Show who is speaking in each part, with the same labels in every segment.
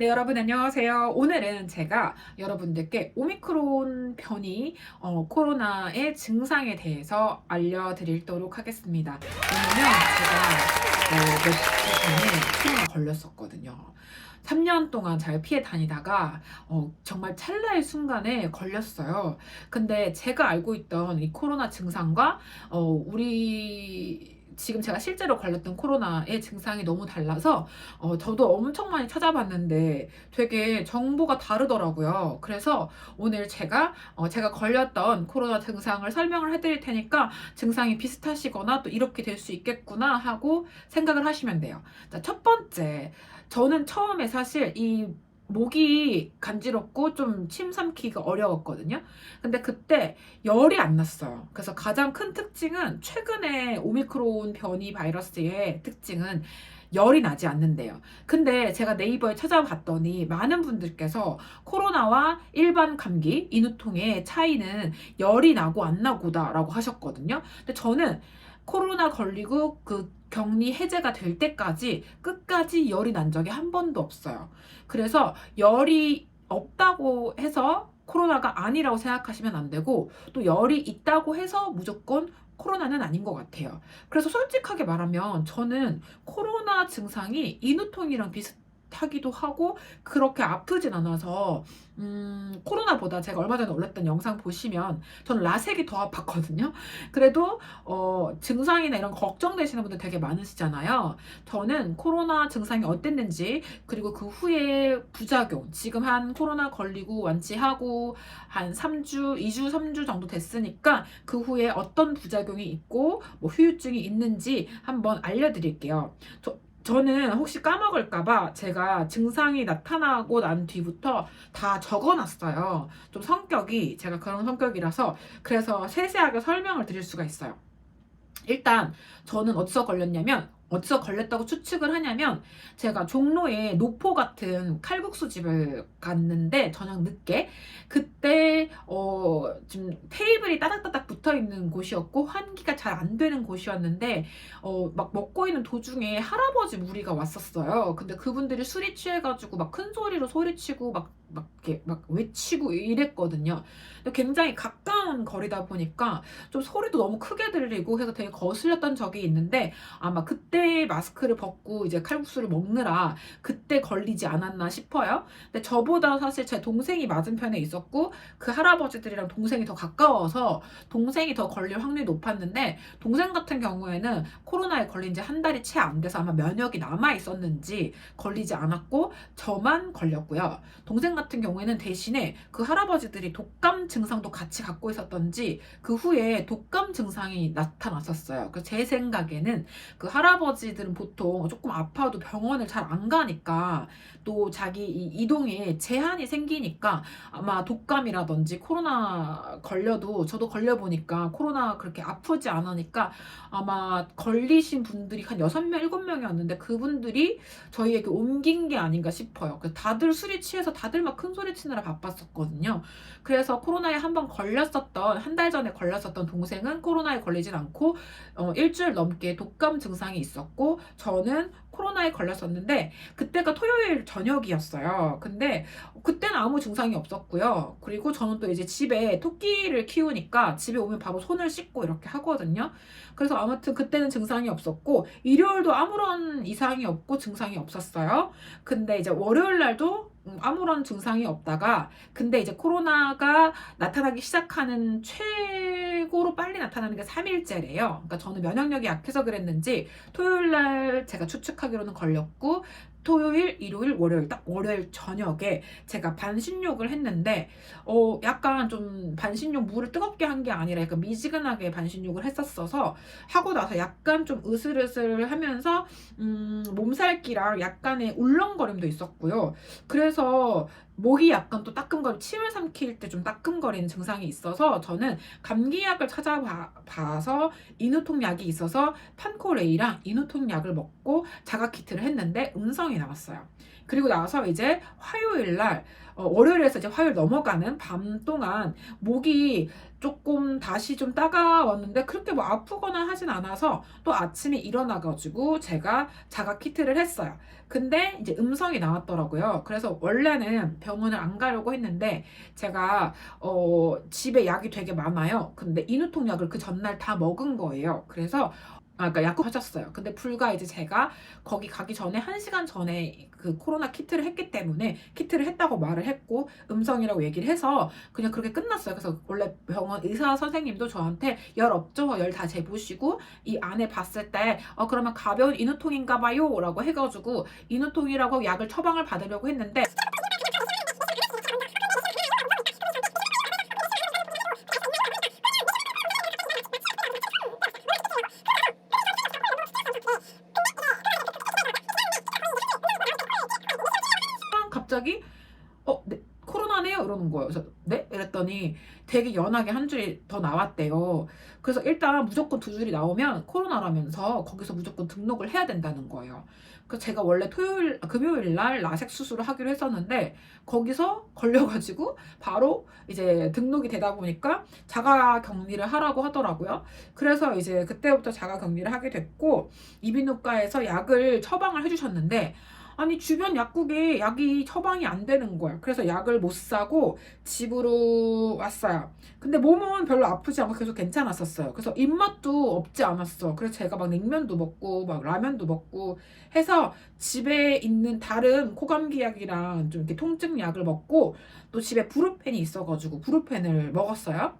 Speaker 1: 네, 여러분 안녕하세요. 오늘은 제가 여러분들께 오미크론 변이 어, 코로나의 증상에 대해서 알려드리도록 하겠습니다. 왜냐면 제가 어, 며칠 전에 코로나 걸렸었거든요. 3년 동안 잘 피해 다니다가 어, 정말 찰나의 순간에 걸렸어요. 근데 제가 알고 있던 이 코로나 증상과 어, 우리 지금 제가 실제로 걸렸던 코로나의 증상이 너무 달라서 어, 저도 엄청 많이 찾아봤는데 되게 정보가 다르더라고요. 그래서 오늘 제가 어, 제가 걸렸던 코로나 증상을 설명을 해드릴 테니까 증상이 비슷하시거나 또 이렇게 될 수 있겠구나 하고 생각을 하시면 돼요. 자, 첫 번째, 저는 처음에 사실 이 목이 간지럽고 좀 침 삼키기가 어려웠거든요. 근데 그때 열이 안 났어요. 그래서 가장 큰 특징은 최근에 오미크론 변이 바이러스의 특징은 열이 나지 않는데요. 근데 제가 네이버에 찾아봤더니 많은 분들께서 코로나와 일반 감기, 인후통의 차이는 열이 나고 안 나고다라고 하셨거든요. 근데 저는 코로나 걸리고 그 격리 해제가 될 때까지 끝까지 열이 난 적이 한 번도 없어요. 그래서 열이 없다고 해서 코로나가 아니라고 생각하시면 안 되고 또 열이 있다고 해서 무조건 코로나는 아닌 것 같아요. 그래서 솔직하게 말하면 저는 코로나 증상이 인후통이랑 비슷 하기도 하고 그렇게 아프진 않아서 음, 코로나보다 제가 얼마 전에 올렸던 영상 보시면 저는 라섹이 더 아팠거든요. 그래도 어, 증상이나 이런 거 걱정되시는 분들 되게 많으시잖아요. 저는 코로나 증상이 어땠는지 그리고 그 후에 부작용 지금 한 코로나 걸리고 완치하고 한 3주, 2주, 3주 정도 됐으니까 그 후에 어떤 부작용이 있고 뭐 후유증이 있는지 한번 알려드릴게요. 저, 저는 혹시 까먹을까봐 제가 증상이 나타나고 난 뒤부터 다 적어놨어요. 좀 성격이 제가 그런 성격이라서 그래서 세세하게 설명을 드릴 수가 있어요. 일단 저는 어디서 걸렸냐면 어디서 걸렸다고 추측을 하냐면 제가 종로에 노포 같은 칼국수 집을 갔는데 저녁 늦게 그때 어좀 테이블이 따닥따닥 붙어 있는 곳이었고 환기가 잘 안 되는 곳이었는데 어 막 먹고 있는 도중에 할아버지 무리가 왔었어요. 근데 그분들이 술이 취해가지고 막 큰 소리로 소리치고 막 막 이렇게 막 외치고 이랬거든요. 굉장히 가까운 거리다 보니까 좀 소리도 너무 크게 들리고 해서 되게 거슬렸던 적이 있는데 아마 그때 마스크를 벗고 이제 칼국수를 먹느라 그때 걸리지 않았나 싶어요. 근데 저보다 사실 제 동생이 맞은편에 있었고 그 할아버지들이랑 동생이 더 가까워서 동생이 더 걸릴 확률이 높았는데 동생 같은 경우에는 코로나에 걸린 지 한 달이 채 안 돼서 아마 면역이 남아 있었는지 걸리지 않았고 저만 걸렸고요. 동생 같은 경우에는 대신에 그 할아버지들이 독감 증상도 같이 갖고 있었던지 그 후에 독감 증상이 나타났었어요. 그래서 제 생각에는 그 할아버지들은 보통 조금 아파도 병원을 잘 안 가니까 또 자기 이 이동에 제한이 생기니까 아마 독감이라든지 코로나 걸려도 저도 걸려보니까 코로나 그렇게 아프지 않으니까 아마 걸리신 분들이 한 6명, 7명이었는데 그분들이 저희에게 옮긴 게 아닌가 싶어요. 다들 술이 취해서 다들 막큰 소리 치느라 바빴었거든요. 그래서 코로나에 한 번 걸렸었던, 한 달 전에 걸렸었던 동생은 코로나에 걸리진 않고 어, 일주일 넘게 독감 증상이 있었고 저는 코로나에 걸렸었는데 그때가 토요일 저녁이었어요. 근데 그때는 아무 증상이 없었고요. 그리고 저는 또 이제 집에 토끼를 키우니까 집에 오면 바로 손을 씻고 이렇게 하거든요. 그래서 아무튼 그때는 증상이 없었고 일요일도 아무런 이상이 없고 증상이 없었어요. 근데 이제 월요일 날도 음, 아무런 증상이 없다가 근데 이제 코로나가 나타나기 시작하는 최고로 빨리 나타나는 게 3일째래요. 그러니까 저는 면역력이 약해서 그랬는지 토요일 날 제가 추측하기로는 걸렸고 토요일, 일요일, 월요일 딱 월요일 저녁에 제가 반신욕을 했는데 어 약간 좀 반신욕 물을 뜨겁게 한 게 아니라 약간 미지근하게 반신욕을 했었어서 하고 나서 약간 좀 으슬으슬하면서 음 몸살기랑 약간의 울렁거림도 있었고요. 그래서 목이 약간 또 따끔거리, 침을 삼킬 때 좀 따끔거리는 증상이 있어서 저는 감기약을 찾아봐서 인후통 약이 있어서 판코레이랑 인후통 약을 먹고 자가 키트를 했는데 음성 이 음성이 나왔어요. 그리고 나서 이제 화요일 날 어, 월요일에서 이제 화요일 넘어가는 밤 동안 목이 조금 다시 좀 따가웠는데 그렇게 뭐 아프거나 하진 않아서 또 아침에 일어나가지고 제가 자가 키트를 했어요. 근데 이제 음성이 나왔더라고요. 그래서 원래는 병원을 안 가려고 했는데 제가 어 집에 약이 되게 많아요. 근데 인후통 약을 그 전날 다 먹은 거예요. 그래서 아, 그러니까 약국 하셨어요. 근데 불과 이제 제가 거기 가기 전에 한 시간 전에 그 코로나 키트를 했기 때문에 키트를 했다고 말을 했고 음성이라고 얘기를 해서 그냥 그렇게 끝났어요. 그래서 원래 병원 의사 선생님도 저한테 열 없죠? 열 다 재보시고 이 안에 봤을 때 어 그러면 가벼운 인후통인가 봐요라고 해가지고 인후통이라고 약을 처방을 받으려고 했는데 갑자기 어, 네, 코로나네요 이러는 거예요. 그래서 네? 이랬더니 되게 연하게 한 줄이 더 나왔대요. 그래서 일단 무조건 두 줄이 나오면 코로나라면서 거기서 무조건 등록을 해야 된다는 거예요. 그래서 제가 원래 토요일, 아, 금요일 날 라섹 수술을 하기로 했었는데 거기서 걸려가지고 바로 이제 등록이 되다 보니까 자가 격리를 하라고 하더라고요. 그래서 이제 그때부터 자가 격리를 하게 됐고 이비인후과에서 약을 처방을 해주셨는데 아니 주변 약국에 약이 처방이 안 되는 거야. 그래서 약을 못 사고 집으로 왔어요. 근데 몸은 별로 아프지 않고 계속 괜찮았었어요. 그래서 입맛도 없지 않았어. 그래서 제가 막 냉면도 먹고 막 라면도 먹고 해서 집에 있는 다른 코감기 약이랑 좀 이렇게 통증 약을 먹고 또 집에 브루펜이 있어가지고 브루펜을 먹었어요.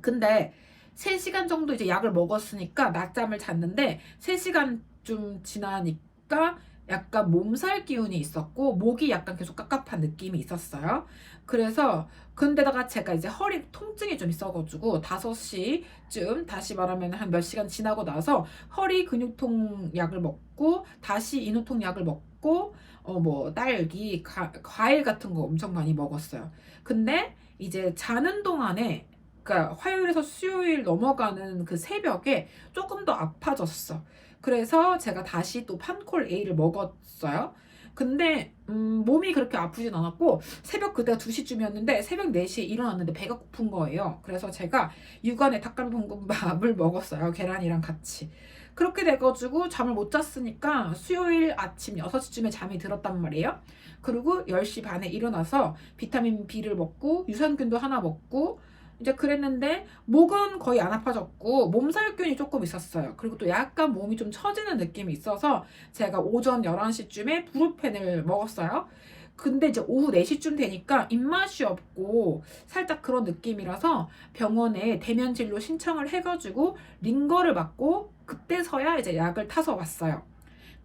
Speaker 1: 근데 3시간 정도 이제 약을 먹었으니까 낮잠을 잤는데 3시간 좀 지나니까 약간 몸살 기운이 있었고 목이 약간 계속 깝깝한 느낌이 있었어요. 그래서 근데다가 제가 이제 허리 통증이 좀 있어가지고 5시쯤 다시 말하면 한 몇 시간 지나고 나서 허리 근육통 약을 먹고 다시 인후통 약을 먹고 어 뭐 딸기 가, 과일 같은 거 엄청 많이 먹었어요. 근데 이제 자는 동안에 그러니까 화요일에서 수요일 넘어가는 그 새벽에 조금 더 아파졌어. 그래서 제가 다시 또 판콜 A를 먹었어요. 근데 음, 몸이 그렇게 아프진 않았고 새벽 그때가 2시쯤이었는데 새벽 4시에 일어났는데 배가 고픈 거예요. 그래서 제가 육안에 닭갈비볶음밥을 먹었어요. 계란이랑 같이. 그렇게 돼가지고 잠을 못 잤으니까 수요일 아침 6시쯤에 잠이 들었단 말이에요. 그리고 10시 반에 일어나서 비타민 B를 먹고 유산균도 하나 먹고 이제 그랬는데 목은 거의 안 아파졌고 몸살균이 조금 있었어요. 그리고 또 약간 몸이 좀 처지는 느낌이 있어서 제가 오전 11시쯤에 브루펜을 먹었어요. 근데 이제 오후 4시쯤 되니까 입맛이 없고 살짝 그런 느낌이라서 병원에 대면 진료 신청을 해가지고 링거를 맞고 그때서야 이제 약을 타서 왔어요.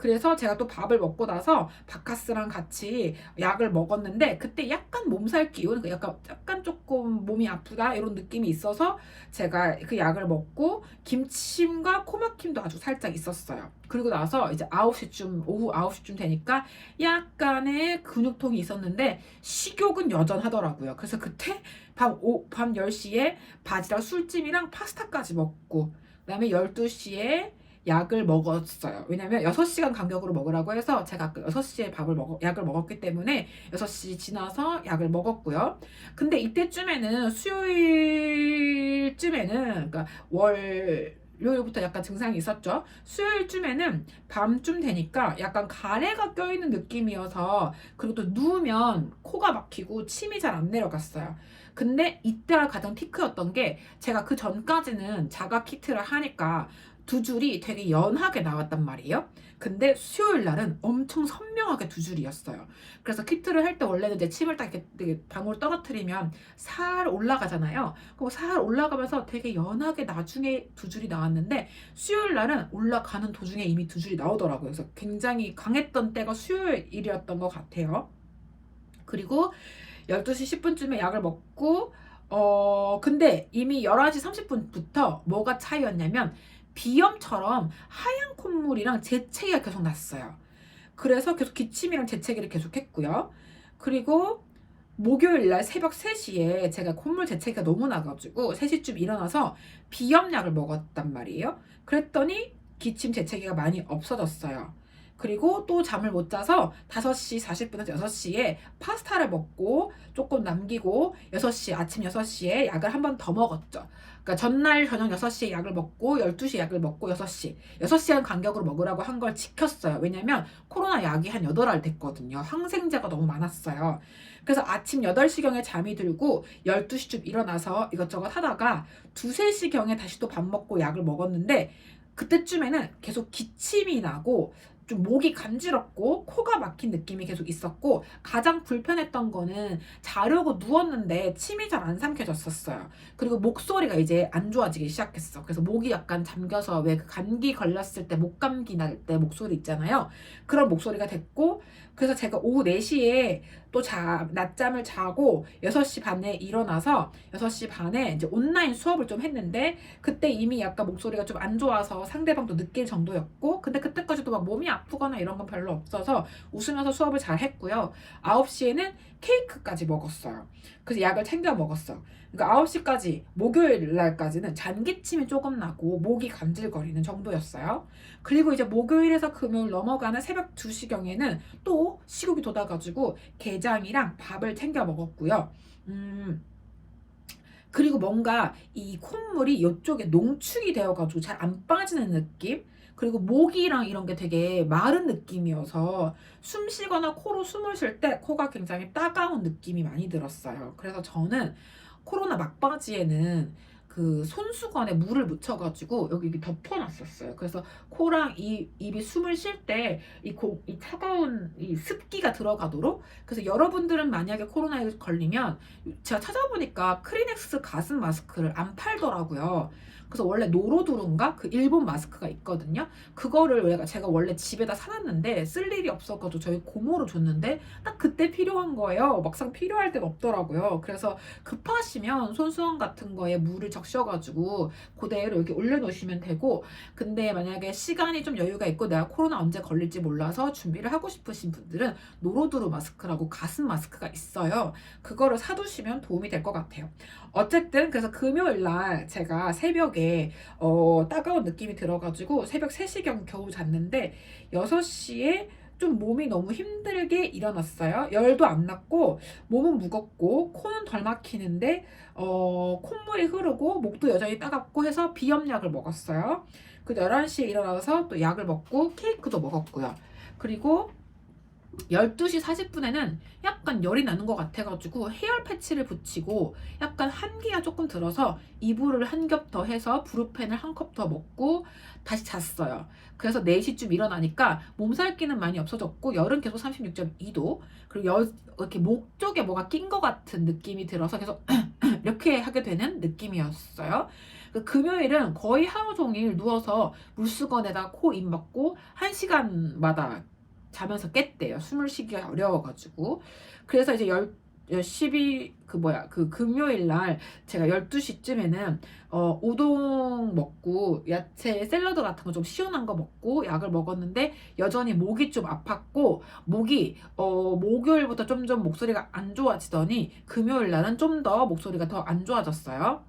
Speaker 1: 그래서 제가 또 밥을 먹고 나서 바카스랑 같이 약을 먹었는데 그때 약간 몸살 기운, 그 약간 약간 조금 몸이 아프다 이런 느낌이 있어서 제가 그 약을 먹고 김침과 코막힘도 아주 살짝 있었어요. 그리고 나서 이제 9시쯤 오후 9시쯤 되니까 약간의 근육통이 있었는데 식욕은 여전하더라고요. 그래서 그때 밤, 오, 밤 10시에 바지락 술찜이랑 파스타까지 먹고 그다음에 12시에 약을 먹었어요. 왜냐면 6시간 간격으로 먹으라고 해서 제가 그 6시에 밥을 먹어, 약을 먹었기 때문에 6시 지나서 약을 먹었고요. 근데 이때쯤에는 수요일쯤에는 그러니까 월 요일부터 약간 증상이 있었죠. 수요일쯤에는 밤쯤 되니까 약간 가래가 껴있는 느낌이어서 그리고 또 누우면 코가 막히고 침이 잘 안 내려갔어요. 근데 이때가 가장 피크였던 게 제가 그 전까지는 자가 키트를 하니까 두 줄이 되게 연하게 나왔단 말이에요. 근데 수요일 날은 엄청 선명하게 두 줄이었어요. 그래서 키트를 할 때 원래는 이제 침을 딱 이렇게 방울 떨어뜨리면 살 올라가잖아요. 그거 살 올라가면서 되게 연하게 나중에 두 줄이 나왔는데 수요일 날은 올라가는 도중에 이미 두 줄이 나오더라고요. 그래서 굉장히 강했던 때가 수요일이었던 것 같아요. 그리고 12시 10분쯤에 약을 먹고 어 근데 이미 11시 30분부터 뭐가 차이였냐면 비염처럼 하얀 콧물이랑 재채기가 계속 났어요. 그래서 계속 기침이랑 재채기를 계속 했고요. 그리고 목요일 날 새벽 3시에 제가 콧물 재채기가 너무 나가지고 3시쯤 일어나서 비염약을 먹었단 말이에요. 그랬더니 기침 재채기가 많이 없어졌어요. 그리고 또 잠을 못 자서 5시 40분에서 6시에 파스타를 먹고 조금 남기고 6시 아침 6시에 약을 한 번 더 먹었죠. 그러니까 전날 저녁 6시에 약을 먹고 12시에 약을 먹고 6시 6시간 간격으로 먹으라고 한 걸 지켰어요. 왜냐면 코로나 약이 한 8알 됐거든요. 항생제가 너무 많았어요. 그래서 아침 8시경에 잠이 들고 12시쯤 일어나서 이것저것 하다가 2, 3시경에 다시 또 밥 먹고 약을 먹었는데 그때쯤에는 계속 기침이 나고 좀 목이 간지럽고 코가 막힌 느낌이 계속 있었고 가장 불편했던 거는 자려고 누웠는데 침이 잘 안 삼켜졌었어요. 그리고 목소리가 이제 안 좋아지기 시작했어. 그래서 목이 약간 잠겨서 왜그 감기 걸렸을 때 목감기 날 때 목소리 있잖아요. 그런 목소리가 됐고 그래서 제가 오후 4시에 또 자, 낮잠을 자고 6시 반에 일어나서 6시 반에 이제 온라인 수업을 좀 했는데 그때 이미 약간 목소리가 좀 안 좋아서 상대방도 느낄 정도였고 근데 그때까지도 막 몸이 아프거나 이런 건 별로 없어서 웃으면서 수업을 잘 했고요. 9시에는 케이크까지 먹었어요. 그래서 약을 챙겨 먹었어. 그러니까 9시까지 목요일 날까지는 잔기침이 조금 나고 목이 간질거리는 정도였어요. 그리고 이제 목요일에서 금요일 넘어가는 새벽 2시경에는 또 시국이 돋아가지고 게장이랑 밥을 챙겨 먹었고요. 음, 그리고 뭔가 이 콧물이 이쪽에 농축이 되어가지고 잘 안 빠지는 느낌? 그리고 목이랑 이런 게 되게 마른 느낌이어서 숨 쉬거나 코로 숨을 쉴 때 코가 굉장히 따가운 느낌이 많이 들었어요. 그래서 저는 코로나 막바지에는 그 손수건에 물을 묻혀가지고 여기 덮어놨었어요. 그래서 코랑 입, 입이 숨을 쉴 때 이 이 차가운 이 습기가 들어가도록 그래서 여러분들은 만약에 코로나에 걸리면 제가 찾아보니까 크리넥스 가슴 마스크를 안 팔더라고요. 그래서 원래 노로두루인가 그 일본 마스크가 있거든요. 그거를 내가 제가 원래 집에다 사놨는데 쓸 일이 없어가지고 저희 고모로 줬는데 딱 그때 필요한 거예요. 막상 필요할 땐 없더라고요. 그래서 급하시면 손수건 같은 거에 물을 적셔가지고 그대로 이렇게 올려놓으시면 되고 근데 만약에 시간이 좀 여유가 있고 내가 코로나 언제 걸릴지 몰라서 준비를 하고 싶으신 분들은 노로두루 마스크라고 가슴 마스크가 있어요. 그거를 사두시면 도움이 될 것 같아요. 어쨌든 그래서 금요일 날 제가 새벽에 어, 따가운 느낌이 들어가지고 새벽 3시경 겨우 잤는데 6시에 좀 몸이 너무 힘들게 일어났어요. 열도 안 났고 몸은 무겁고 코는 덜 막히는데 어, 콧물이 흐르고 목도 여전히 따갑고 해서 비염약을 먹었어요. 그 11시에 일어나서 또 약을 먹고 케이크도 먹었고요. 그리고 12시 40분에는 약간 열이 나는 것 같아가지고 헤어 패치를 붙이고 약간 한기가 조금 들어서 이불을 한 겹 더 해서 브루펜을 한 컵 더 먹고 다시 잤어요. 그래서 4시쯤 일어나니까 몸살기는 많이 없어졌고 열은 계속 36.2도 그리고 여, 이렇게 목 쪽에 뭐가 낀 것 같은 느낌이 들어서 계속 이렇게 하게 되는 느낌이었어요. 그 금요일은 거의 하루 종일 누워서 물수건에다 코 입 막고 1시간마다 자면서 깼대요. 숨을 쉬기가 어려워가지고. 그래서 이제 열, 12, 그 뭐야, 그 금요일 날 제가 12시쯤에는 어, 우동 먹고 야채 샐러드 같은 거 좀 시원한 거 먹고 약을 먹었는데 여전히 목이 좀 아팠고 목이 어, 목요일부터 점점 목소리가 안 좋아지더니 금요일 날은 좀 더 목소리가 더 안 좋아졌어요.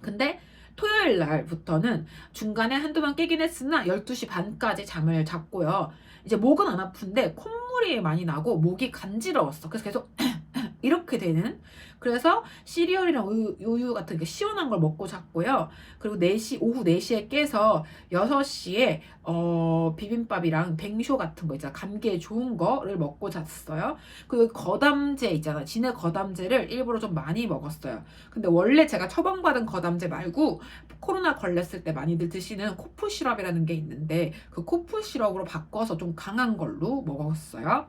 Speaker 1: 근데 토요일 날부터는 중간에 한두 번 깨긴 했으나 12시 반까지 잠을 잤고요. 이제 목은 안 아픈데 콧물이 많이 나고 목이 간지러웠어. 그래서 계속 이렇게 되는 그래서 시리얼이랑 우유, 우유 같은 게 시원한 걸 먹고 잤고요. 그리고 4시 오후 4시에 깨서 6시에 어, 비빔밥이랑 뱅쇼 같은 거 있잖아. 감기에 좋은 거를 먹고 잤어요. 그리고 거담제 있잖아. 진해 거담제를 일부러 좀 많이 먹었어요. 근데 원래 제가 처방받은 거담제 말고 코로나 걸렸을 때 많이들 드시는 코프 시럽이라는 게 있는데 그 코프 시럽으로 바꿔서 좀 강한 걸로 먹었어요.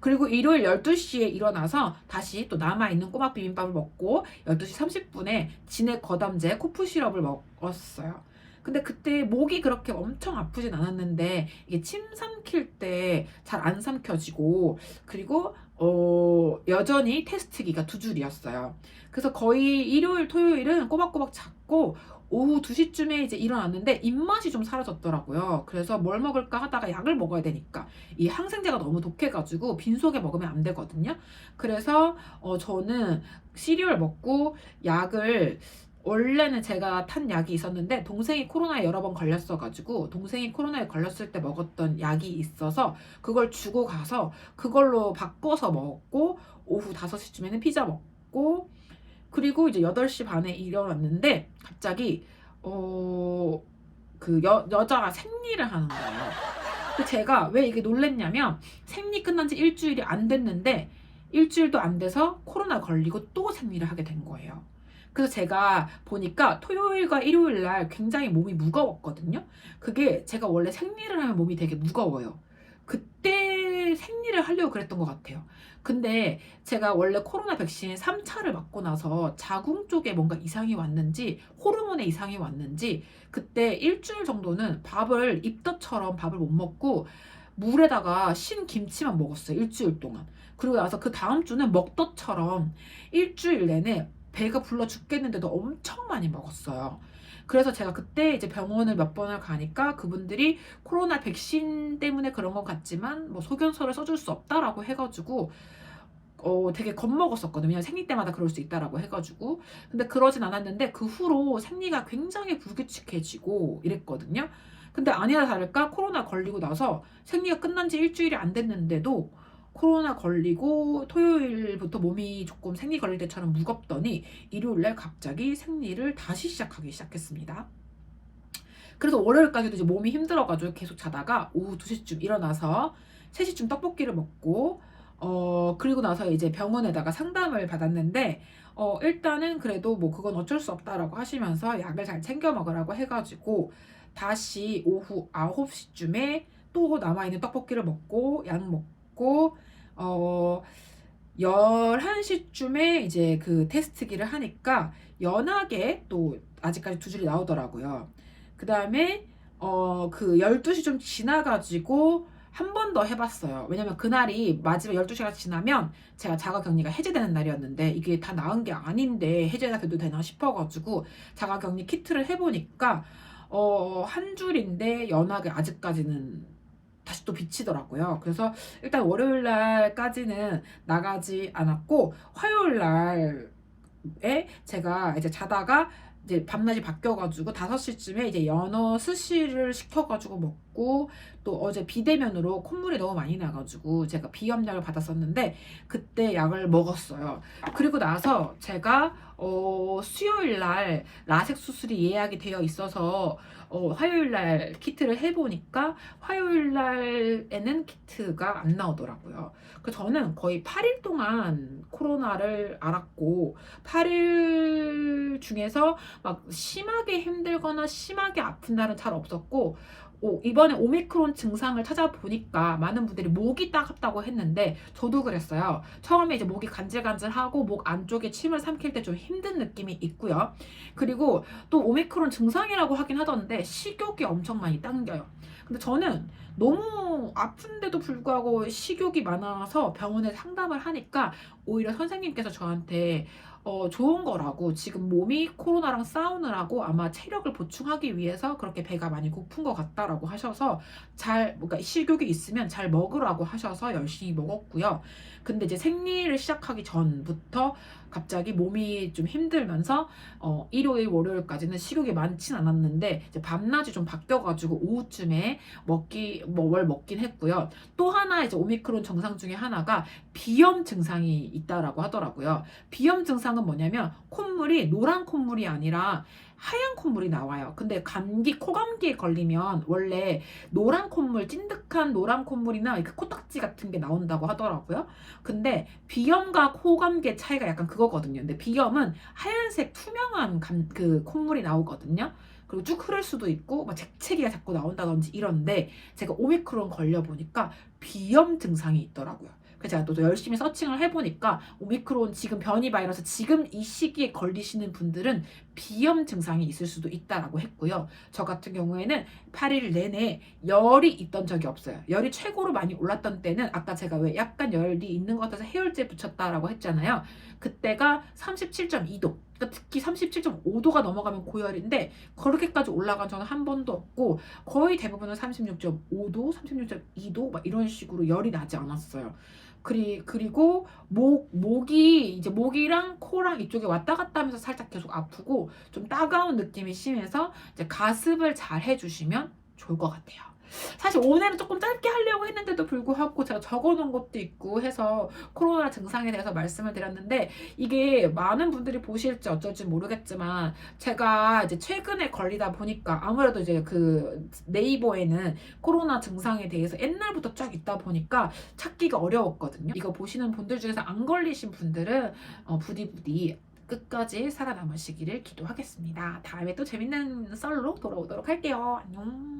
Speaker 1: 그리고 일요일 12시에 일어나서 다시 또 남아있는 꼬막 비빔밥을 먹고 12시 30분에 진액 거담제 코프 시럽을 먹었어요. 근데 그때 목이 그렇게 엄청 아프진 않았는데 이게 침 삼킬 때 잘 안 삼켜지고 그리고 어 여전히 테스트기가 두 줄이었어요. 그래서 거의 일요일 토요일은 꼬박꼬박 잤고 오후 2시쯤에 이제 일어났는데 입맛이 좀 사라졌더라고요. 그래서 뭘 먹을까 하다가 약을 먹어야 되니까 이 항생제가 너무 독해가지고 빈속에 먹으면 안 되거든요. 그래서 어 저는 시리얼 먹고 약을 원래는 제가 탄 약이 있었는데 동생이 코로나에 여러 번 걸렸어가지고 동생이 코로나에 걸렸을 때 먹었던 약이 있어서 그걸 주고 가서 그걸로 바꿔서 먹었고 오후 5시쯤에는 피자 먹고 그리고 이제 8시 반에 일어났는데 갑자기 어 그 여자가 생리를 하는 거예요. 그 제가 왜 이게 놀랬냐면 생리 끝난 지 일주일이 안 됐는데 일주일도 안 돼서 코로나 걸리고 또 생리를 하게 된 거예요. 그래서 제가 보니까 토요일과 일요일 날 굉장히 몸이 무거웠거든요. 그게 제가 원래 생리를 하면 몸이 되게 무거워요. 그때 생리를 하려고 그랬던 것 같아요. 근데 제가 원래 코로나 백신 3차를 맞고 나서 자궁 쪽에 뭔가 이상이 왔는지 호르몬에 이상이 왔는지 그때 일주일 정도는 밥을 입덧처럼 밥을 못 먹고 물에다가 신 김치만 먹었어요. 일주일 동안. 그리고 나서 그 다음 주는 먹덧처럼 일주일 내내 배가 불러 죽겠는데도 엄청 많이 먹었어요. 그래서 제가 그때 이제 병원을 몇 번을 가니까 그분들이 코로나 백신 때문에 그런 것 같지만 뭐 소견서를 써줄 수 없다라고 해가지고 어, 되게 겁먹었었거든요. 왜냐면 생리 때마다 그럴 수 있다라고 해가지고. 근데 그러진 않았는데 그 후로 생리가 굉장히 불규칙해지고 이랬거든요. 근데 아니나 다를까 코로나 걸리고 나서 생리가 끝난 지 일주일이 안 됐는데도 코로나 걸리고 토요일부터 몸이 조금 생리 걸릴 때처럼 무겁더니 일요일날 갑자기 생리를 다시 시작하기 시작했습니다. 그래서 월요일까지도 이제 몸이 힘들어가지고 계속 자다가 오후 2시쯤 일어나서 3시쯤 떡볶이를 먹고 어 그리고 나서 이제 병원에다가 상담을 받았는데 어 일단은 그래도 뭐 그건 어쩔 수 없다라고 하시면서 약을 잘 챙겨 먹으라고 해가지고 다시 오후 9시쯤에 또 남아있는 떡볶이를 먹고 약 먹고 어 11시쯤에 이제 그 테스트기를 하니까 연하게 또 아직까지 두 줄이 나오더라고요. 그 다음에 어 그 12시 좀 지나 가지고 한 번 더 해봤어요. 왜냐면 그날이 마지막 12시가 지나면 제가 자가격리가 해제되는 날이었는데 이게 다 나은 게 아닌데 해제가 돼도 되나 싶어가지고 자가격리 키트를 해보니까 어, 한 줄인데 연하게 아직까지는 다시 또 비치더라고요. 그래서 일단 월요일 날까지는 나가지 않았고 화요일 날에 제가 이제 자다가 이제 밤낮이 바뀌어가지고 5시쯤에 이제 연어 스시를 시켜가지고 먹고 또 어제 비대면으로 콧물이 너무 많이 나가지고 제가 비염약을 받았었는데 그때 약을 먹었어요. 그리고 나서 제가 어 수요일 날 라섹 수술이 예약이 되어 있어서 어 화요일 날 키트를 해보니까 화요일 날에는 키트가 안 나오더라고요. 그 저는 거의 8일 동안 코로나를 알았고 8일 중에서 막 심하게 힘들거나 심하게 아픈 날은 잘 없었고 오, 이번에 오미크론 증상을 찾아보니까 많은 분들이 목이 따갑다고 했는데 저도 그랬어요. 처음에 이제 목이 간질간질하고 목 안쪽에 침을 삼킬 때 좀 힘든 느낌이 있고요. 그리고 또 오미크론 증상이라고 하긴 하던데 식욕이 엄청 많이 당겨요. 근데 저는 너무 아픈데도 불구하고 식욕이 많아서 병원에 상담을 하니까 오히려 선생님께서 저한테 어, 좋은 거라고 지금 몸이 코로나랑 싸우느라고 아마 체력을 보충하기 위해서 그렇게 배가 많이 고픈 것 같다라고 하셔서 잘 뭔가 식욕이 있으면 잘 먹으라고 하셔서 열심히 먹었고요. 근데 이제 생리를 시작하기 전부터 갑자기 몸이 좀 힘들면서 어, 일요일 월요일까지는 식욕이 많진 않았는데 이제 밤낮이 좀 바뀌어가지고 오후쯤에 먹기 뭐뭘 먹긴 했고요. 또 하나 이제 오미크론 증상 중에 하나가 비염 증상이 있다라고 하더라고요. 비염 증상은 뭐냐면 콧물이 노란 콧물이 아니라 하얀 콧물이 나와요. 근데 감기, 코감기에 걸리면 원래 노란 콧물, 찐득한 노란 콧물이나 그 코딱지 같은 게 나온다고 하더라고요. 근데 비염과 코감기의 차이가 약간 그거거든요. 근데 비염은 하얀색 투명한 감, 그 콧물이 나오거든요. 그리고 쭉 흐를 수도 있고 막 재채기가 자꾸 나온다든지 이런데 제가 오미크론 걸려 보니까 비염 증상이 있더라고요. 그래서 제가 또 열심히 서칭을 해보니까 오미크론 지금 변이 바이러스 지금 이 시기에 걸리시는 분들은 비염 증상이 있을 수도 있다라고 했고요. 저 같은 경우에는 8일 내내 열이 있던 적이 없어요. 열이 최고로 많이 올랐던 때는 아까 제가 왜 약간 열이 있는 것 같아서 해열제 붙였다라고 했잖아요. 그때가 37.2도. 그러니까 특히 37.5도가 넘어가면 고열인데 그렇게까지 올라간 적은 한 번도 없고 거의 대부분은 36.5도, 36.2도 막 이런 식으로 열이 나지 않았어요. 그리, 그리고 목, 목이, 이제 목이랑 코랑 이쪽에 왔다 갔다 하면서 살짝 계속 아프고 좀 따가운 느낌이 심해서 이제 가습을 잘 해주시면 좋을 것 같아요. 사실 오늘은 조금 짧게 하려고 했는데도 불구하고 제가 적어 놓은 것도 있고 해서 코로나 증상에 대해서 말씀을 드렸는데 이게 많은 분들이 보실지 어쩔지 모르겠지만 제가 이제 최근에 걸리다 보니까 아무래도 이제 그 네이버에는 코로나 증상에 대해서 옛날부터 쫙 있다 보니까 찾기가 어려웠거든요. 이거 보시는 분들 중에서 안 걸리신 분들은 어, 부디 부디 끝까지 살아남으시기를 기도하겠습니다. 다음에 또 재밌는 썰로 돌아오도록 할게요. 안녕.